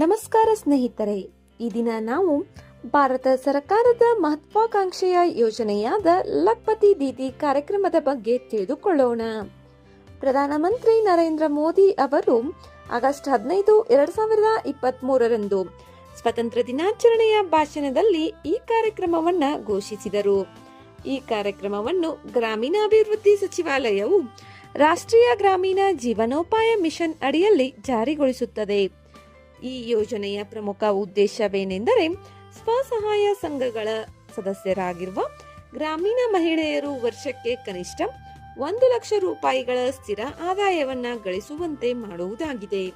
ನಮಸ್ಕಾರ ಸ್ನೇಹಿತರೆ, ಈ ದಿನ ನಾವು ಭಾರತ ಸರ್ಕಾರದ ಮಹತ್ವಾಕಾಂಕ್ಷೆಯ ಯೋಜನೆಯಾದ ಲಕ್ಪತಿ ದೀದಿ ಕಾರ್ಯಕ್ರಮದ ಬಗ್ಗೆ ತಿಳಿದುಕೊಳ್ಳೋಣ. ಪ್ರಧಾನಮಂತ್ರಿ ನರೇಂದ್ರ ಮೋದಿ ಅವರು ಆಗಸ್ಟ್ ಹದಿನೈದು, ಎರಡ್ ಸಾವಿರದ ಇಪ್ಪತ್ತ್ ಮೂರರಂದು ಸ್ವತಂತ್ರ ದಿನಾಚರಣೆಯ ಭಾಷಣದಲ್ಲಿ ಈ ಕಾರ್ಯಕ್ರಮವನ್ನ ಘೋಷಿಸಿದರು. ಈ ಕಾರ್ಯಕ್ರಮವನ್ನು ಗ್ರಾಮೀಣಾಭಿವೃದ್ಧಿ ಸಚಿವಾಲಯವು ರಾಷ್ಟ್ರೀಯ ಗ್ರಾಮೀಣ ಜೀವನೋಪಾಯ ಮಿಷನ್ ಅಡಿಯಲ್ಲಿ ಜಾರಿಗೊಳಿಸುತ್ತದೆ. ಈ ಯೋಜನೆಯ ಪ್ರಮುಖ ಉದ್ದೇಶವೇನೆಂದರೆ ಸ್ವಸಹಾಯ ಸಂಘಗಳ ಸದಸ್ಯರಾಗಿರುವ ಗ್ರಾಮೀಣ ಮಹಿಳೆಯರು ವರ್ಷಕ್ಕೆ ಕನಿಷ್ಠ ಒಂದು ಲಕ್ಷ ರೂಪಾಯಿಗಳ ಸ್ಥಿರ ಆದಾಯವನ್ನು ಗಳಿಸುವಂತೆ ಮಾಡುವುದಾಗಿದೆ.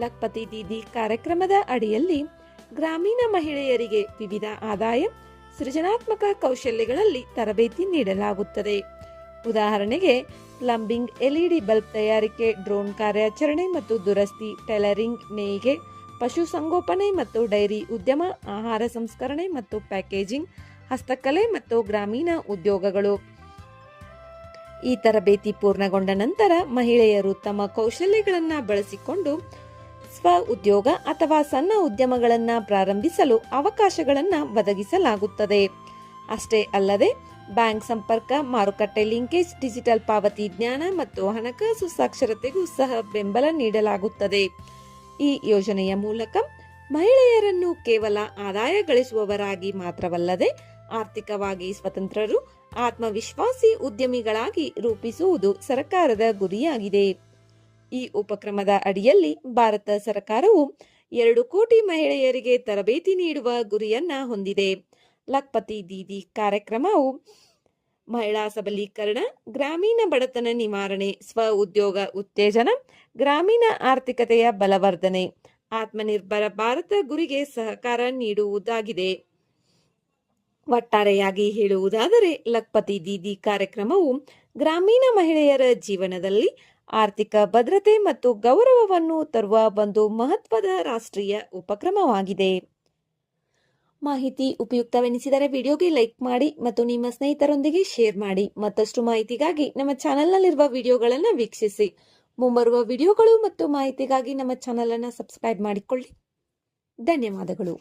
ಲಖಪತಿ ದೀದಿ ಕಾರ್ಯಕ್ರಮದ ಅಡಿಯಲ್ಲಿ ಗ್ರಾಮೀಣ ಮಹಿಳೆಯರಿಗೆ ವಿವಿಧ ಆದಾಯ, ಸೃಜನಾತ್ಮಕ ಕೌಶಲ್ಯಗಳಲ್ಲಿ ತರಬೇತಿ ನೀಡಲಾಗುತ್ತದೆ. ಉದಾಹರಣೆಗೆ ಪ್ಲಂಬಿಂಗ್ ಎಲ್ಇಡಿ ಬಲ್ಬ್ ತಯಾರಿಕೆ ಡ್ರೋನ್ ಕಾರ್ಯಾಚರಣೆ ಮತ್ತು ದುರಸ್ತಿ, ಟೈಲರಿಂಗ್, ನೇಯ್ಗೆ ಪಶುಸಂಗೋಪನೆ ಮತ್ತು ಡೈರಿ ಉದ್ಯಮ, ಆಹಾರ ಸಂಸ್ಕರಣೆ ಮತ್ತು ಪ್ಯಾಕೇಜಿಂಗ್, ಹಸ್ತಕಲೆ ಮತ್ತು ಗ್ರಾಮೀಣ ಉದ್ಯೋಗಗಳು. ಈ ತರಬೇತಿ ಪೂರ್ಣಗೊಂಡ ನಂತರ ಮಹಿಳೆಯರು ತಮ್ಮ ಕೌಶಲ್ಯಗಳನ್ನು ಬಳಸಿಕೊಂಡು ಸ್ವ ಉದ್ಯೋಗ ಅಥವಾ ಸಣ್ಣ ಉದ್ಯಮಗಳನ್ನು ಪ್ರಾರಂಭಿಸಲು ಅವಕಾಶಗಳನ್ನು ಒದಗಿಸಲಾಗುತ್ತದೆ. ಅಷ್ಟೇ ಅಲ್ಲದೆ, ಬ್ಯಾಂಕ್ ಸಂಪರ್ಕ, ಮಾರುಕಟ್ಟೆ ಲಿಂಕೇಜ್, ಡಿಜಿಟಲ್ ಪಾವತಿ ಜ್ಞಾನ ಮತ್ತು ಹಣಕಾಸು ಸಾಕ್ಷರತೆಗೂ ಸಹ ಬೆಂಬಲ ನೀಡಲಾಗುತ್ತದೆ. ಈ ಯೋಜನೆಯ ಮೂಲಕ ಮಹಿಳೆಯರನ್ನು ಕೇವಲ ಆದಾಯ ಗಳಿಸುವವರಾಗಿ ಮಾತ್ರವಲ್ಲದೆ, ಆರ್ಥಿಕವಾಗಿ ಸ್ವತಂತ್ರರು, ಆತ್ಮವಿಶ್ವಾಸಿ ಉದ್ಯಮಿಗಳಾಗಿ ರೂಪಿಸುವುದು ಸರ್ಕಾರದ ಗುರಿಯಾಗಿದೆ. ಈ ಉಪಕ್ರಮದ ಅಡಿಯಲ್ಲಿ ಭಾರತ ಸರ್ಕಾರವು ಎರಡು ಕೋಟಿ ಮಹಿಳೆಯರಿಗೆ ತರಬೇತಿ ನೀಡುವ ಗುರಿಯನ್ನ ಹೊಂದಿದೆ. ಲಕ್ಪತಿ ದೀದಿ ಕಾರ್ಯಕ್ರಮವು ಮಹಿಳಾ ಸಬಲೀಕರಣ, ಗ್ರಾಮೀಣ ಬಡತನ ನಿವಾರಣೆ, ಸ್ವ ಉದ್ಯೋಗ ಉತ್ತೇಜನ, ಗ್ರಾಮೀಣ ಆರ್ಥಿಕತೆಯ ಬಲವರ್ಧನೆ, ಆತ್ಮನಿರ್ಭರ ಭಾರತ ಗುರಿಗೆ ಸಹಕಾರ ನೀಡುವುದಾಗಿದೆ. ಒಟ್ಟಾರೆಯಾಗಿ ಹೇಳುವುದಾದರೆ ಲಕ್ಪತಿ ದೀದಿ ಕಾರ್ಯಕ್ರಮವು ಗ್ರಾಮೀಣ ಮಹಿಳೆಯರ ಜೀವನದಲ್ಲಿ ಆರ್ಥಿಕ ಭದ್ರತೆ ಮತ್ತು ಗೌರವವನ್ನು ತರುವ ಒಂದು ಮಹತ್ವದ ರಾಷ್ಟ್ರೀಯ ಉಪಕ್ರಮವಾಗಿದೆ. ಮಾಹಿತಿ ಉಪಯುಕ್ತವೆನಿಸಿದರೆ ವಿಡಿಯೋಗೆ ಲೈಕ್ ಮಾಡಿ ಮತ್ತು ನಿಮ್ಮ ಸ್ನೇಹಿತರೊಂದಿಗೆ ಶೇರ್ ಮಾಡಿ. ಮತ್ತಷ್ಟು ಮಾಹಿತಿಗಾಗಿ ನಮ್ಮ ಚಾನೆಲ್ನಲ್ಲಿರುವ ವಿಡಿಯೋಗಳನ್ನು ವೀಕ್ಷಿಸಿ. ಮುಂಬರುವ ವಿಡಿಯೋಗಳು ಮತ್ತು ಮಾಹಿತಿಗಾಗಿ ನಮ್ಮ ಚಾನೆಲ್ ಅನ್ನು ಸಬ್ಸ್ಕ್ರೈಬ್ ಮಾಡಿಕೊಳ್ಳಿ. ಧನ್ಯವಾದಗಳು.